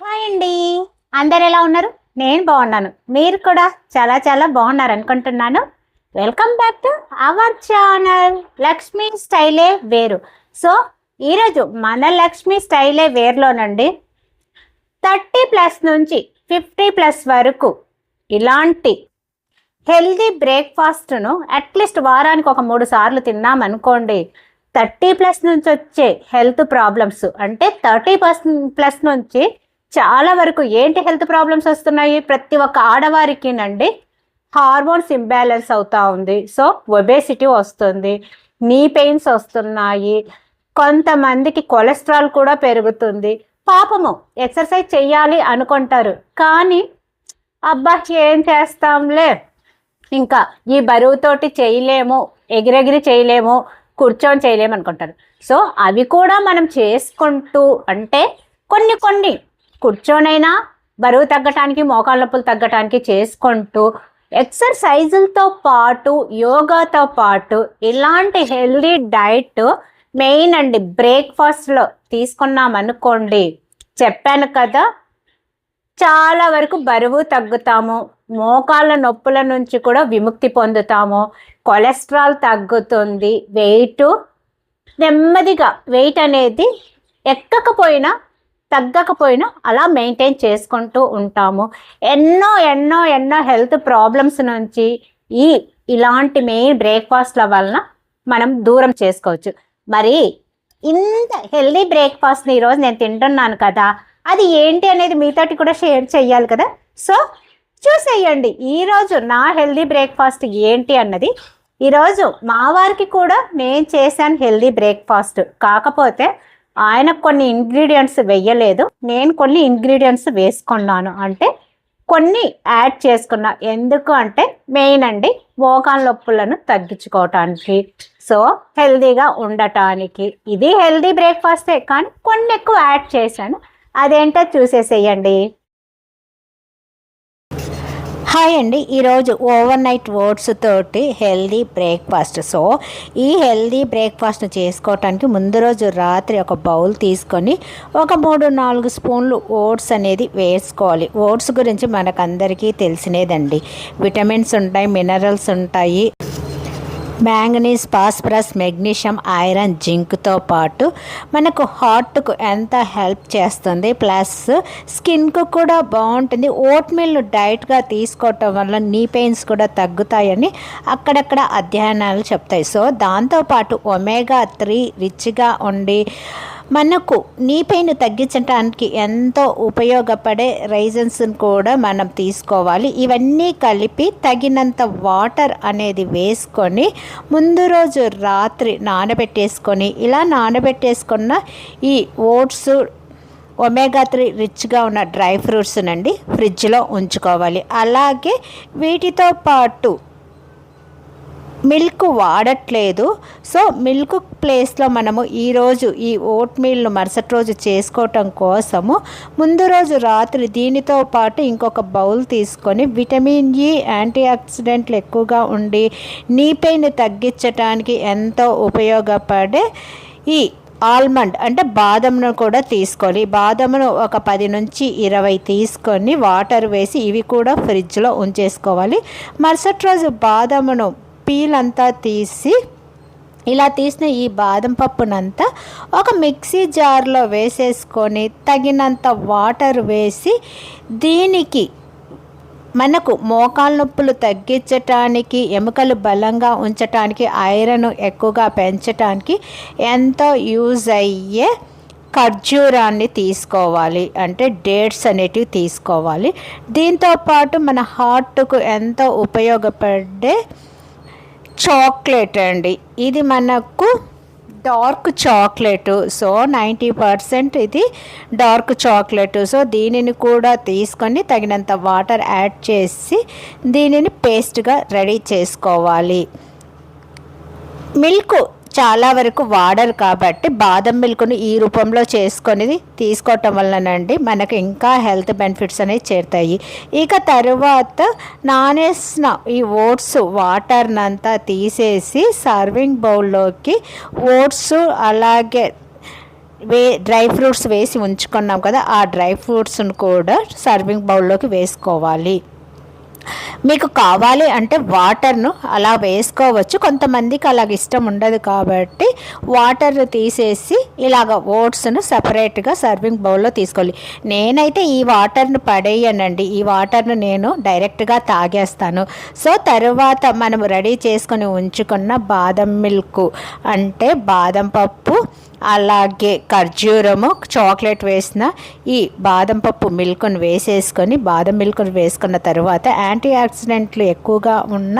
Hi అండి. అందరు ఎలా ఉన్నారు? నేను బాగున్నాను. మీరు కూడా చాలా చాలా బాగున్నారు అనుకుంటున్నాను. Welcome back to our channel Lakshmi స్టైలే వేరు. సో ఈరోజు మన లక్ష్మీ స్టైలే వేరులోనండి థర్టీ ప్లస్ నుంచి ఫిఫ్టీ ప్లస్ వరకు ఇలాంటి హెల్దీ బ్రేక్ఫాస్ట్ను అట్లీస్ట్ వారానికి ఒక మూడు సార్లు తిన్నామనుకోండి థర్టీ ప్లస్ నుంచి వచ్చే హెల్త్ ప్రాబ్లమ్స్ అంటే థర్టీ ప్లస్ నుంచి చాలా వరకు ఏంటి హెల్త్ ప్రాబ్లమ్స్ వస్తున్నాయి? ప్రతి ఒక్క ఆడవారికినండి హార్మోన్స్ ఇంబ్యాలెన్స్ అవుతూ ఉంది. సో ఒబేసిటీ వస్తుంది నీ పెయిన్స్ వస్తున్నాయి కొంతమందికి కొలెస్ట్రాల్ కూడా పెరుగుతుంది. పాపము ఎక్సర్సైజ్ చేయాలి అనుకుంటారు. కానీ అబ్బా ఏం చేస్తాంలే? ఇంకా ఈ బరువుతోటి చేయలేము ఎగిరెగిరి చేయలేము కూర్చొని చేయలేము అనుకుంటారు. సో అవి కూడా మనం చేసుకుంటూ అంటే కొన్ని కొన్ని కూర్చోనైనా బరువు తగ్గటానికి మోకాళ్ళ నొప్పులు తగ్గటానికి చేసుకుంటూ ఎక్సర్సైజులతో పాటు యోగాతో పాటు ఇలాంటి హెల్దీ డైట్ మెయిన్ అండి. బ్రేక్ఫాస్ట్లో తీసుకున్నాం అనుకోండి చెప్పాను కదా చాలా వరకు బరువు తగ్గుతాము మోకాళ్ళ నొప్పుల నుంచి కూడా విముక్తి పొందుతాము కొలెస్ట్రాల్ తగ్గుతుంది వెయిట్ నెమ్మదిగా వెయిట్ అనేది ఎక్కకపోయినా తగ్గకపోయినా అలా మెయింటైన్ చేసుకుంటూ ఉంటాము. ఎన్నో ఎన్నో ఎన్నో హెల్త్ ప్రాబ్లమ్స్ నుంచి ఈ ఇలాంటి మెయిన్ బ్రేక్ఫాస్ట్ల వలన మనం దూరం చేసుకోవచ్చు. మరి ఇంత హెల్దీ బ్రేక్ఫాస్ట్ని ఈరోజు నేను తింటున్నాను కదా అది ఏంటి అనేది మీతోటి కూడా షేర్ చేయాలి కదా. సో చూసేయండి ఈరోజు నా హెల్దీ బ్రేక్ఫాస్ట్ ఏంటి అన్నది. ఈరోజు మా వారికి కూడా నేను చేశాను హెల్దీ బ్రేక్ఫాస్ట్. కాకపోతే ఆయన కొన్ని ఇంగ్రీడియంట్స్ వెయ్యలేదు నేను కొన్ని ఇంగ్రీడియంట్స్ వేసుకున్నాను. అంటే కొన్ని యాడ్ చేసుకున్నా. ఎందుకు అంటే మెయిన్ అండి మోకాన్ నొప్పులను తగ్గించుకోవటానికి. సో హెల్దీగా ఉండటానికి. ఇది హెల్దీ బ్రేక్ఫాస్టే కానీ కొన్ని ఎక్కువ యాడ్ చేశాను. అదేంటో చూసేసేయండి. హాయ్ అండి. ఈరోజు ఓవర్ నైట్ ఓట్స్ తోటి హెల్దీ బ్రేక్ఫాస్ట్. సో ఈ హెల్దీ బ్రేక్ఫాస్ట్ చేసుకోవటానికి ముందు రోజు రాత్రి ఒక బౌల్ తీసుకొని ఒక మూడు నాలుగు స్పూన్లు ఓట్స్ అనేది వేసుకోవాలి. ఓట్స్ గురించి మనకందరికీ తెలిసినేదండి. విటమిన్స్ ఉంటాయి మినరల్స్ ఉంటాయి. మ్యాంగనీస్ ఫాస్ఫరస్ మెగ్నీషియం ఐరన్ జింక్తో పాటు మనకు హార్ట్కు ఎంత హెల్ప్ చేస్తుంది ప్లస్ స్కిన్కు కూడా బాగుంటుంది. ఓట్ మిల్ డైట్గా తీసుకోవటం వల్ల నీ పెయిన్స్ కూడా తగ్గుతాయని అక్కడక్కడ అధ్యయనాలు చెప్తాయి. సో దాంతోపాటు ఒమేగా త్రీ రిచ్గా ఉండి మనకు నీ పెయిన్ తగ్గించడానికి ఎంతో ఉపయోగపడే రైజన్స్ని కూడా మనం తీసుకోవాలి. ఇవన్నీ కలిపి తగినంత వాటర్ అనేది వేసుకొని ముందు రోజు రాత్రి నానబెట్టేసుకొని ఇలా నానబెట్టేసుకున్న ఈ ఓట్స్ ఒమేగా త్రీ రిచ్గా ఉన్న డ్రై ఫ్రూట్స్ నండి ఫ్రిడ్జ్లో ఉంచుకోవాలి. అలాగే వీటితో పాటు మిల్క్ వాడట్లేదు. సో మిల్క్ ప్లేస్లో మనము ఈరోజు ఈ ఓట్ మీల్ను మరుసటి రోజు చేసుకోవటం కోసము ముందు రోజు రాత్రి దీనితో పాటు ఇంకొక బౌల్ తీసుకొని విటమిన్ ఈ యాంటీ ఆక్సిడెంట్లు ఎక్కువగా ఉండి నీ పెయిన్ తగ్గించడానికి ఎంతో ఉపయోగపడే ఈ ఆల్మండ్ అంటే బాదంను కూడా తీసుకోవాలి. బాదంను ఒక పది నుంచి ఇరవై తీసుకొని వాటర్ వేసి ఇవి కూడా ఫ్రిడ్జ్లో ఉంచేసుకోవాలి. మరుసటి రోజు బాదమును పీల్ అంతా తీసి ఇలా తీసిన ఈ బాదం పప్పునంతా ఒక మిక్సీ జార్లో వేసేసుకొని తగినంత వాటర్ వేసి దీనికి మనకు మోకాలు నొప్పులు తగ్గించటానికి ఎముకలు బలంగా ఉంచటానికి ఐరన్ ఎక్కువగా పెంచటానికి ఎంతో యూజ్ అయ్యే ఖర్జూరాన్ని తీసుకోవాలి. అంటే డేట్స్ అనేటివి తీసుకోవాలి. దీంతోపాటు మన హార్ట్కు ఎంతో ఉపయోగపడే చాక్లెట్ అండి. ఇది మనకు dark chocolate. So ninety percent ఇది డార్క్ చాక్లెట్. సో దీనిని కూడా తీసుకొని తగినంత వాటర్ యాడ్ చేసి దీనిని పేస్ట్గా రెడీ చేసుకోవాలి. మిల్క్ చాలా వరకు వాడరు కాబట్టి బాదం మిల్క్ను ఈ రూపంలో చేసుకొని తీసుకోవటం వలనండి మనకు ఇంకా హెల్త్ బెనిఫిట్స్ అనేవి చేరుతాయి. ఇక తరువాత నానేసిన ఈ ఓట్స్ వాటర్నంతా తీసేసి సర్వింగ్ బౌల్లోకి ఓట్స్ అలాగే వే డ్రై ఫ్రూట్స్ వేసి ఉంచుకున్నాం కదా ఆ డ్రై ఫ్రూట్స్ను కూడా సర్వింగ్ బౌల్లోకి వేసుకోవాలి. మీకు కావాలి అంటే వాటర్ను అలా వేసుకోవచ్చు. కొంతమందికి అలాగ ఇష్టం ఉండదు కాబట్టి వాటర్ను తీసేసి ఇలాగ ఓట్స్ను సపరేట్గా సర్వింగ్ బౌల్లో తీసుకోవాలి. నేనైతే ఈ వాటర్ను పడేయనండి. ఈ వాటర్ను నేను డైరెక్ట్గా తాగేస్తాను. సో తర్వాత మనం రెడీ చేసుకొని ఉంచుకున్న బాదం మిల్క్ అంటే బాదం పప్పు అలాగే ఖర్జూరము చాక్లెట్ వేసిన ఈ బాదం పప్పు మిల్క్ను వేసేసుకొని బాదం మిల్క్ను వేసుకున్న తర్వాత యాంటీ ఆక్సిడెంట్లు ఎక్కువగా ఉన్న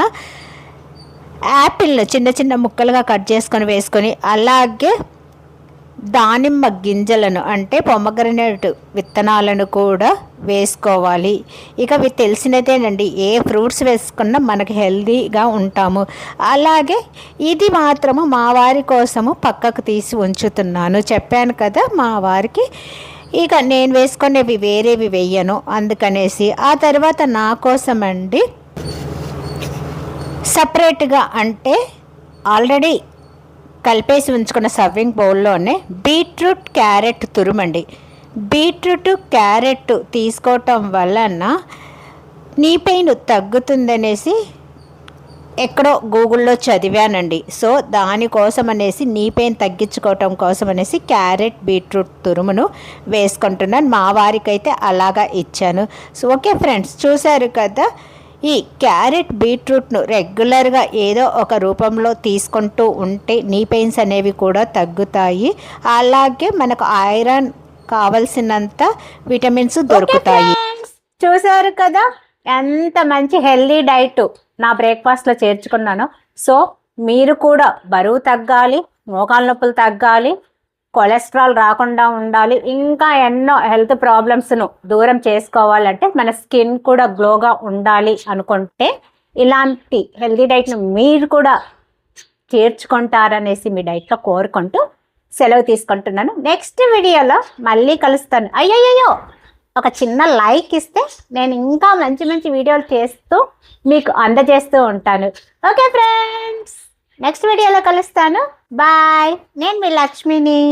యాపిల్ను చిన్న చిన్న ముక్కలుగా కట్ చేసుకొని వేసుకొని అలాగే దానిమ్మ గింజలను అంటే పొమ్మగ్రనేట్ విత్తనాలను కూడా వేసుకోవాలి. ఇక అవి తెలిసినదేనండి ఏ ఫ్రూట్స్ వేసుకున్నా మనకు హెల్తీగా ఉంటాము. అలాగే ఇది మాత్రము మా వారి కోసము పక్కకు తీసి ఉంచుతున్నాను. చెప్పాను కదా మా వారికి ఇక నేను వేసుకునేవి వేరేవి వెయ్యను అందుకనేసి. ఆ తర్వాత నా కోసం అండి సపరేట్గా అంటే ఆల్రెడీ కలిపేసి ఉంచుకున్న సర్వింగ్ బౌల్లోనే బీట్రూట్ క్యారెట్ తురుమండి. బీట్రూట్ క్యారెట్ తీసుకోవటం వలన నీ పెయిన్ తగ్గుతుందనేసి ఎక్కడో గూగుల్లో చదివానండి. సో దానికోసం అనేసి నీ పెయిన్ తగ్గించుకోవటం కోసం అనేసి క్యారెట్ బీట్రూట్ తురుమును వేసుకుంటున్నాను. మా వారికైతే అలాగా ఇచ్చాను. సో ఓకే ఫ్రెండ్స్ చూశారు కదా? ఈ క్యారెట్ బీట్రూట్ను రెగ్యులర్గా ఏదో ఒక రూపంలో తీసుకుంటూ ఉంటే నీ పెయిన్స్ అనేవి కూడా తగ్గుతాయి. అలాగే మనకు ఐరన్ కావలసినంత విటమిన్స్ దొరుకుతాయి. చూసారు కదా? ఎంత మంచి హెల్దీ డైట్ నా బ్రేక్ఫాస్ట్లో చేర్చుకున్నాను. సో మీరు కూడా బరువు తగ్గాలి మోకాల నొప్పులు తగ్గాలి కొలెస్ట్రాల్ రాకుండా ఉండాలి ఇంకా ఎన్నో హెల్త్ ప్రాబ్లమ్స్ను దూరం చేసుకోవాలంటే మన స్కిన్ కూడా గ్లోగా ఉండాలి అనుకుంటే ఇలాంటి హెల్తీ డైట్ను మీరు కూడా చేర్చుకుంటారనేసి మీ డైట్లో కోరుకుంటూ సెలవు తీసుకుంటున్నాను. నెక్స్ట్ వీడియోలో మళ్ళీ కలుస్తాను. అయ్యయ్యో ఒక చిన్న లైక్ ఇస్తే నేను ఇంకా మంచి మంచి వీడియోలు చేస్తూ మీకు అందజేస్తూ ఉంటాను. ఓకే ఫ్రెండ్స్ నెక్స్ట్ వీడియోలో కలుస్తాను. బాయ్ నేను మీ లక్ష్మిని.